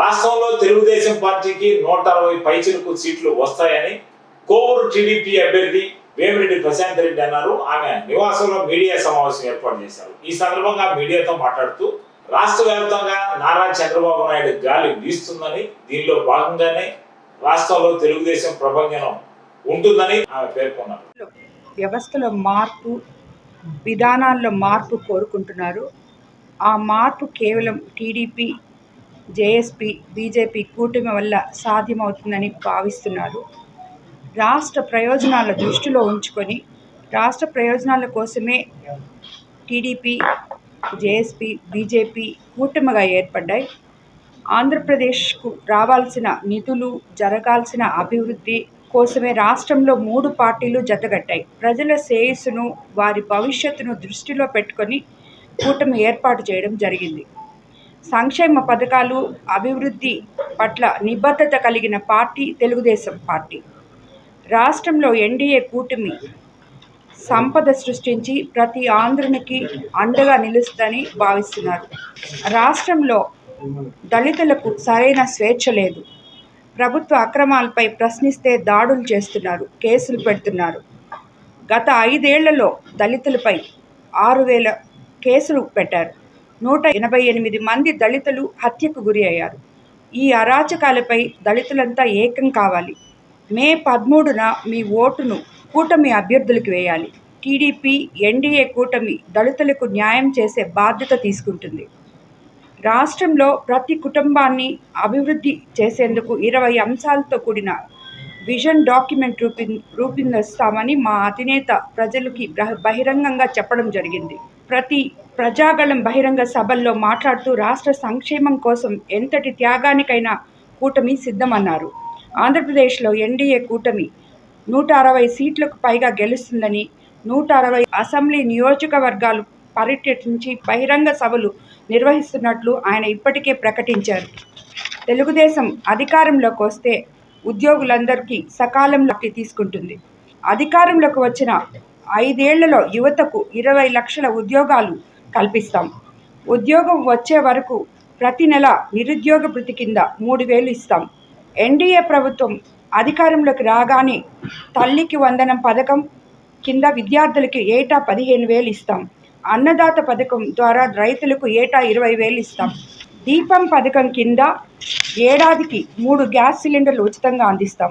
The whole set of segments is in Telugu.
రాష్ట్రంలో తెలుగుదేశం పార్టీకి నూట అరవై పైచిలకు సీట్లు వస్తాయని కోవూరు టీడీపీ అభ్యర్థి వేమిరెడ్డి ప్రశాంత్ రెడ్డి అన్నారు. ఆమె నివాసంలో మీడియా సమావేశం ఏర్పాటు చేశారు. ఈ సందర్భంగా మీడియాతో మాట్లాడుతూ రాష్ట్ర వ్యాప్తంగా నారా చంద్రబాబు నాయుడు గాలి వీస్తుందని దీనిలో భాగంగానే రాష్ట్రంలో తెలుగుదేశం ప్రభంజనం ఉంటుందని ఆమె పేర్కొన్నారు. వ్యవస్థలో మార్పు విధానాల్లో మార్పు కోరుకుంటున్నారు. ఆ మార్పు కేవలం టీడీపీ జేఎస్పీ బీజేపీ కూటమి వల్ల సాధ్యమవుతుందని భావిస్తున్నారు రాష్ట్ర ప్రయోజనాల దృష్టిలో ఉంచుకొని రాష్ట్ర ప్రయోజనాల కోసమే టీడీపీ జేఎస్పీ బీజేపీ కూటమిగా ఏర్పడ్డాయి. ఆంధ్రప్రదేశ్కు రావాల్సిన నిధులు జరగాల్సిన అభివృద్ధి కోసమే రాష్ట్రంలో మూడు పార్టీలు జతగట్టాయి ప్రజల శ్రేయస్సును వారి భవిష్యత్తును దృష్టిలో పెట్టుకొని కూటమి ఏర్పాటు చేయడం జరిగింది. సంక్షేమ పథకాలు అభివృద్ధి పట్ల నిబద్ధత కలిగిన పార్టీ తెలుగుదేశం పార్టీ. రాష్ట్రంలో ఎన్డీఏ కూటమి సంపద సృష్టించి ప్రతి ఆంధ్రునికి అండగా నిలుస్తుందని భావిస్తున్నారు. రాష్ట్రంలో దళితులకు సరైన స్వేచ్ఛ లేదు. ప్రభుత్వ అక్రమాలపై ప్రశ్నిస్తే దాడులు చేస్తున్నారు కేసులు పెడుతున్నారు. గత ఐదేళ్ళలో దళితులపై ఆరు వేల కేసులు పెట్టారు. నూట ఎనభై ఎనిమిది మంది దళితులు హత్యకు గురి అయ్యారు. ఈ అరాచకాలపై దళితులంతా ఏకం కావాలి. మే పదమూడున మీ ఓటును కూటమి అభ్యర్థులకు వేయాలి. టీడీపీ ఎన్డీఏ కూటమి దళితులకు న్యాయం చేసే బాధ్యత తీసుకుంటుంది. రాష్ట్రంలో ప్రతి కుటుంబాన్ని అభివృద్ధి చేసేందుకు ఇరవై అంశాలతో కూడిన విజన్ డాక్యుమెంట్ రూపి రూపొందిస్తామని మా అధినేత ప్రజలకి బహిరంగంగా చెప్పడం జరిగింది. ప్రతి ప్రజాగళం బహిరంగ సభల్లో మాట్లాడుతూ రాష్ట్ర సంక్షేమం కోసం ఎంతటి త్యాగానికైనా కూటమి సిద్ధమన్నారు. ఆంధ్రప్రదేశ్లో ఎన్డీఏ కూటమి నూట అరవై సీట్లకు పైగా గెలుస్తుందని నూట అరవై అసెంబ్లీ నియోజకవర్గాలు పర్యటించి బహిరంగ సభలు నిర్వహిస్తున్నట్లు ఆయన ఇప్పటికే ప్రకటించారు. తెలుగుదేశం అధికారంలోకి వస్తే ఉద్యోగులందరికీ సకాలంలోకి తీసుకుంటుంది. అధికారంలోకి వచ్చిన ఐదేళ్ళలో యువతకు ఇరవై లక్షల ఉద్యోగాలు కల్పిస్తాం. ఉద్యోగం వచ్చే వరకు ప్రతి నెల నిరుద్యోగ భృతి కింద మూడు వేలు ఇస్తాం. ఎన్డీఏ ప్రభుత్వం అధికారంలోకి రాగానే తల్లికి వందనం పథకం కింద విద్యార్థులకి ఏటా పదిహేను వేలు ఇస్తాం. అన్నదాత పథకం ద్వారా రైతులకు ఏటా ఇరవై వేలు ఇస్తాం. దీపం పథకం కింద ఏడాదికి మూడు గ్యాస్ సిలిండర్లు ఉచితంగా అందిస్తాం.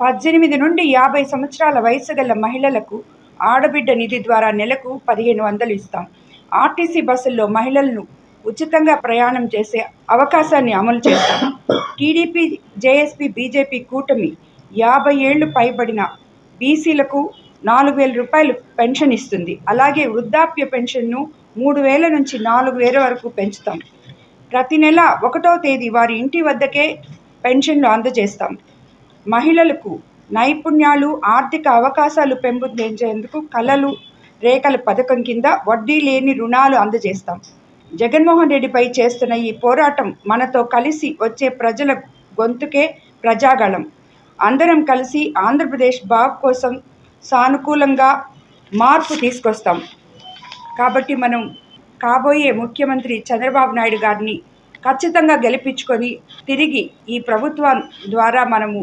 పద్దెనిమిది నుండి యాభై సంవత్సరాల వయసు గల మహిళలకు ఆడబిడ్డ నిధి ద్వారా నెలకు పదిహేను వందలు ఇస్తాం. ఆర్టీసీ బస్సుల్లో మహిళలను ఉచితంగా ప్రయాణం చేసే అవకాశాన్ని అమలు చేస్తాం టీడీపీ జేఎస్పీ బీజేపీ కూటమి యాభై ఏళ్ళు పైబడిన బీసీలకు నాలుగు వేల రూపాయలు పెన్షన్ ఇస్తుంది. అలాగే వృద్ధాప్య పెన్షన్ను మూడు వేల నుంచి నాలుగు వేల వరకు పెంచుతాం. ప్రతి నెల ఒకటో తేదీ వారి ఇంటి వద్దకే పెన్షన్లు అందజేస్తాం. మహిళలకు నైపుణ్యాలు ఆర్థిక అవకాశాలు పెంపొందించేందుకు కళలు రేఖల పథకం కింద వడ్డీ లేని రుణాలు అందజేస్తాం. జగన్మోహన్ రెడ్డిపై చేస్తున్న ఈ పోరాటం మనతో కలిసి వచ్చే ప్రజల గొంతుకే ప్రజాగళం. అందరం కలిసి ఆంధ్రప్రదేశ్ బాగు కోసం సానుకూలంగా మార్పు తీసుకొస్తాం. కాబట్టి మనం కాబోయే ముఖ్యమంత్రి చంద్రబాబు నాయుడు గారిని ఖచ్చితంగా గెలిపించుకొని తిరిగి ఈ ప్రభుత్వం ద్వారా మనము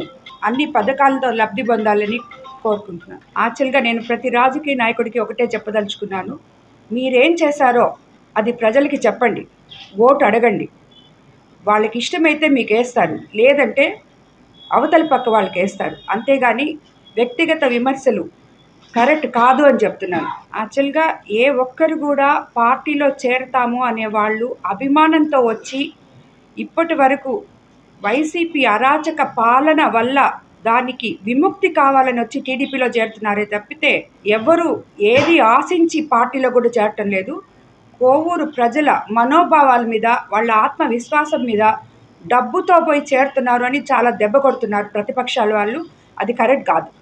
అన్ని పథకాలతో లబ్ధి పొందాలని కోరుకుంటున్నాను. యాక్చువల్గా నేను ప్రతి రాజకీయ నాయకుడికి ఒకటే చెప్పదలుచుకున్నాను. మీరేం చేశారో అది ప్రజలకి చెప్పండి. ఓటు అడగండి. వాళ్ళకి ఇష్టమైతే మీకు వేస్తారు లేదంటే అవతల పక్క వాళ్ళకి వేస్తారు అంతేగాని వ్యక్తిగత విమర్శలు కరెక్ట్ కాదు అని చెప్తున్నాను. యాక్చువల్గా ఏ ఒక్కరు కూడా పార్టీలో చేరతాము అనే వాళ్ళు అభిమానంతో వచ్చి ఇప్పటి వరకు వైసీపీ అరాచక పాలన వల్ల దానికి విముక్తి కావాలని వచ్చి టీడీపీలో చేరుతున్నారే తప్పితే ఎవరు ఏది ఆశించి పార్టీలో కూడా చేరటం లేదు. కోవూరు ప్రజల మనోభావాల మీద వాళ్ళ ఆత్మవిశ్వాసం మీద డబ్బుతో పోయి చేరుతున్నారు అని చాలా దెబ్బ కొడుతున్నారు ప్రతిపక్షాల వాళ్ళు. అది కరెక్ట్ కాదు.